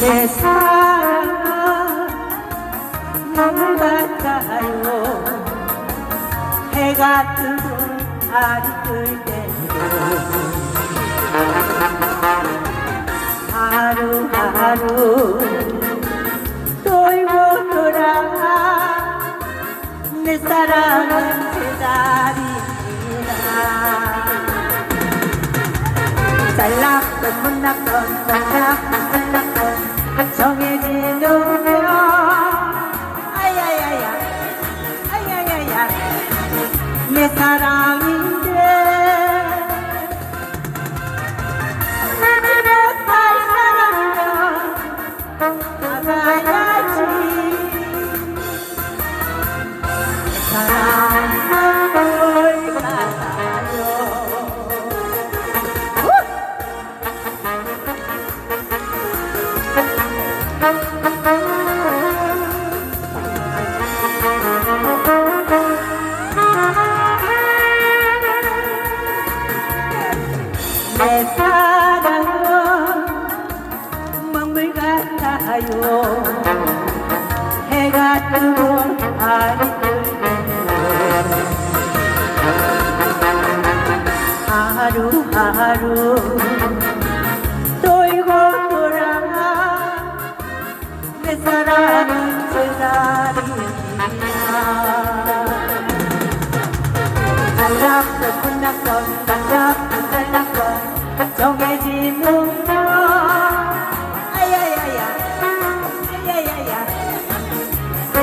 내 사랑아 나를 갈까요. 해가 뜨고 달이 뜰 때도 하루하루 돌고 돌아 내 사랑은 제자리이다. 잘났던 못났던 잘났던 못났던. 정해진 운명 아야야야. 아야야야. 내 사랑인데. 못살 사랑이면 나가야지. 내 사랑 같아요 해가 뜨고 달이 뜨고. 하루하루 돌고 돌아 내 사랑은 제자리입니다. 잘났건 못났건 잘났건 잘났건 정해진 운명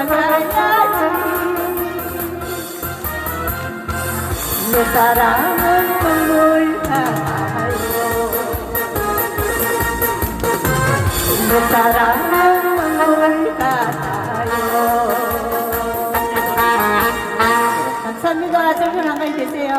내 사랑은 눈물 가요 내 사랑은 눈물 가요 감사합니다. 좋은 한가위 되세요.